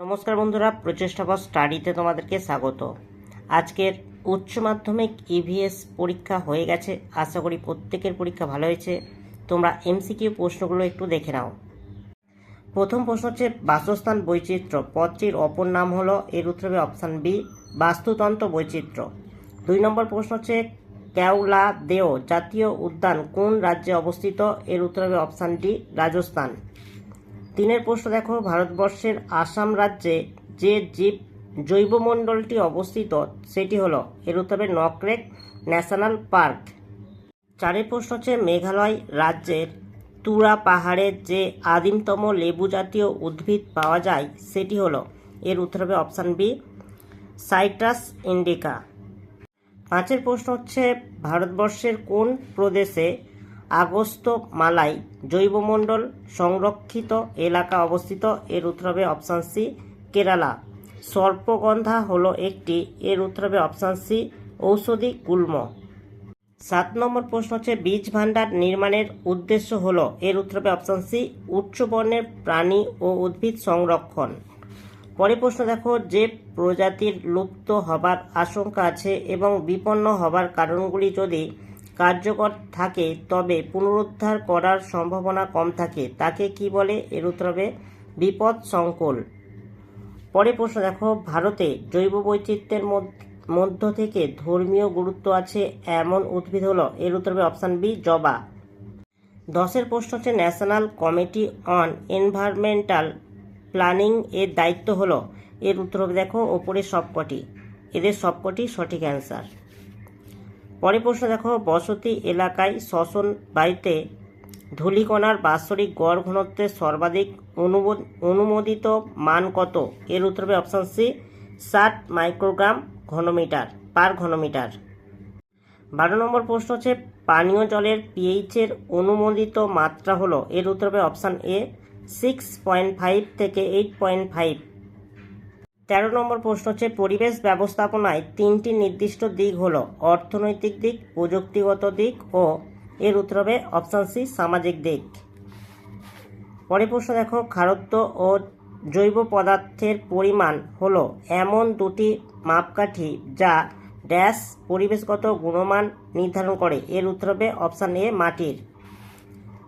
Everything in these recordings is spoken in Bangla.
নমস্কার বন্ধুরা, প্রচেষ্টা ফর স্টাডিতে তোমাদেরকে স্বাগত। আজকের উচ্চ মাধ্যমিক ইভিএস পরীক্ষা হয়ে গেছে। আশা করি প্রত্যেকের পরীক্ষা ভালো হয়েছে। তোমরা এমসিকিউ প্রশ্নগুলো একটু দেখে নাও। প্রথম প্রশ্ন হচ্ছে, বাসস্থান বৈচিত্র্য। পদটির অপর নাম হলো, এর উত্তর হবে অপশান বি, বাস্তুতন্ত্র বৈচিত্র্য। দুই নম্বর প্রশ্ন হচ্ছে, কেওলা দেও জাতীয় উদ্যান কোন রাজ্যে অবস্থিত? এর উত্তর হবে অপশান ডি, রাজস্থান। তিনের প্রশ্ন দেখো, ভারতবর্ষের আসাম রাজ্যে যে জীব জৈবমণ্ডলটি অবস্থিত, সেটি হলো, এর উত্তর নকরেক ন্যাশনাল পার্ক। চারের প্রশ্ন হচ্ছে, মেঘালয় রাজ্যের তুরা পাহাড়ে যে আদিমতম লেবু জাতীয় উদ্ভিদ পাওয়া যায়, সেটি হলো, এর উত্তর হবে অপশান বি, সাইট্রাস ইন্ডিকা। পাঁচের প্রশ্ন হচ্ছে, ভারতবর্ষের কোন প্রদেশে আগস্ত মালাই জৈবমণ্ডল সংরক্ষিত এলাকা অবস্থিত। এর উত্তর অপশান সি কেরালা। সর্পগন্ধা হলো একটি। এর উত্তর অপশান সি ঔষধি গুল্ম। সাত নম্বর প্রশ্ন হচ্ছে, বীজ ভাণ্ডার নির্মাণের উদ্দেশ্য হল। এর উত্তর অপশান সি উচ্চবর্ণের প্রাণী ও উদ্ভিদ সংরক্ষণ। পরে প্রশ্ন দেখো, যে প্রজাতির লুপ্ত হবার আশঙ্কা আছে এবং বিপন্ন হবার কারণগুলি যদি কার্যকর থাকে, তবে পুনরুদ্ধার করার সম্ভাবনা কম থাকে। তাকে কি বলে এর উত্তর বিপদ সংকুল। পরে প্রশ্ন, দেখো, ভারতে জৈব বৈচিত্র্যের মধ্য- থেকে ধর্মীয় গুরুত্ব আছে এমন উদ্ভিদ হলো, এর উত্তর অপশান বি, জবা। দশের প্রশ্ন হচ্ছে, national committee on environmental planning এর দায়িত্ব হলো, এর উত্তর হবে, দেখো ওপরের সবকটি। এদের সবকটি সঠিক অ্যান্সার। পরে প্রশ্ন, দেখো, বসতি এলাকায় শ্বসন বাড়িতে ধূলিকণার বাৎসরিক গড় ঘনত্বের সর্বাধিক অনুমো- অনুমোদিত মান কত? এর উত্তর হবে অপশান সি ষাট মাইক্রোগ্রাম ঘনমিটার পার ঘনমিটার। বারো নম্বর প্রশ্ন হচ্ছে, পানীয় জলের পিএইচের অনুমোদিত মাত্রা হলো? এর উত্তর হবে option A six point five থেকে এইট পয়েন্ট ফাইভ তেরো নম্বর প্রশ্ন হচ্ছে, পরিবেশ ব্যবস্থাপনায় তিনটি নির্দিষ্ট দিক হল অর্থনৈতিক দিক, প্রযুক্তিগত দিক ও এর উত্তর হবে অপশান সি, সামাজিক দিক। পরে প্রশ্ন দেখো, খারত্ব ও জৈব পদার্থের পরিমাণ হল এমন দুটি মাপকাঠি যা ড্যাশ পরিবেশগত গুণমান নির্ধারণ করে। এর উত্তর হবে অপশান এ, মাটির।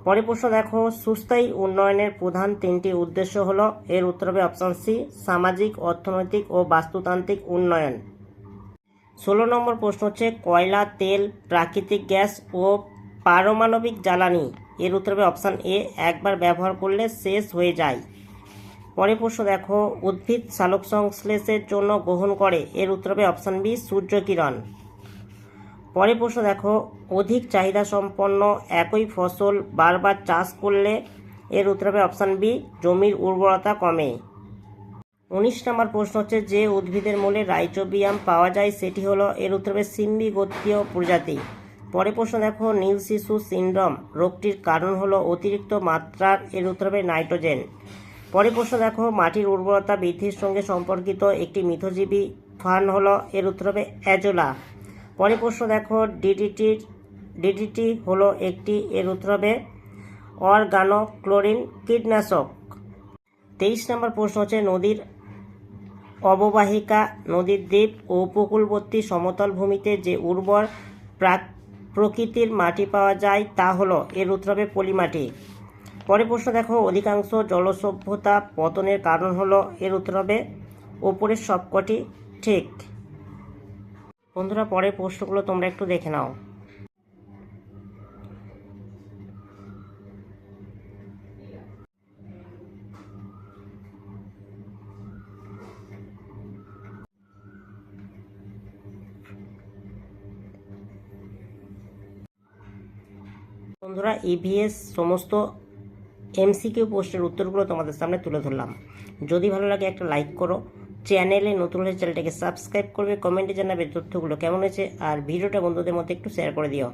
পরে প্রশ্ন দেখো, সুস্থায়ী উন্নয়নের প্রধান তিনটি উদ্দেশ্য হল, এর উত্তর হবে অপশান সি সামাজিক, অর্থনৈতিক ও বাস্তুতান্ত্রিক উন্নয়ন। ষোলো নম্বর প্রশ্ন হচ্ছে, কয়লা, তেল, প্রাকৃতিক গ্যাস ও পারমাণবিক জ্বালানি? এর উত্তর হবে অপশান এ একবার ব্যবহার করলে শেষ হয়ে যায়। পরে প্রশ্ন দেখো, উদ্ভিদ সালোক সংশ্লেষের জন্য গ্রহণ করে? এর উত্তর হবে অপশান বি সূর্যকিরণ পরে প্রশ্ন দেখো, অধিক চাহিদা সম্পন্ন একই ফসল বারবার চাষ করলে এর উত্তর হবে অপশান বি, জমির উর্বরতা কমে। উনিশ নম্বর প্রশ্ন হচ্ছে, যে উদ্ভিদের মূলে রাইজোবিয়াম পাওয়া যায়, সেটি হলো এর উত্তর হবে সিম্বি গোত্রীয় প্রজাতি। পরে প্রশ্ন দেখো, নীল শিশু সিন্ড্রোম রোগটির কারণ হলো অতিরিক্ত মাত্রার, এর উত্তর হবে নাইট্রোজেন। পরে প্রশ্ন দেখো, মাটির উর্বরতা বৃদ্ধির সঙ্গে সম্পর্কিত একটি মিথজীবী ফান হলো, এর উত্তর হবে অ্যাজোলা। পরে প্রশ্ন দেখো ডিডিটির ডিডিটি হলো একটি এর উত্তর হবে অর্গানো ক্লোরিন কীটনাশক। তেইশ নম্বর প্রশ্ন হচ্ছে, নদীর অববাহিকা, নদীর দ্বীপ ও উপকূলবর্তী সমতল ভূমিতে যে উর্বর প্রাক প্রকৃতির মাটি পাওয়া যায়, তা হলো এর উত্তর হবে পলিমাটি। পরে প্রশ্ন দেখো, অধিকাংশ জলসভ্যতা পতনের কারণ হলো এর উত্তর হবে ওপরের সবকটি ঠিক। বন্ধুরা, পরের প্রশ্নগুলো তোমরা একটু দেখে নাও। বন্ধুরা ইভিএস সমস্ত এমসিকিউ পোস্টের উত্তরগুলো তোমাদের সামনে তুলে ধরলাম। যদি ভালো লাগে একটা লাইক করো চ্যানেলে নতুন হলে চ্যানেলটাকে সাবস্ক্রাইব করবে, কমেন্টে জানাবে তথ্যগুলো কেমন হয়েছে, আর ভিডিওটা বন্ধুদের মধ্যে একটু শেয়ার করে দিও।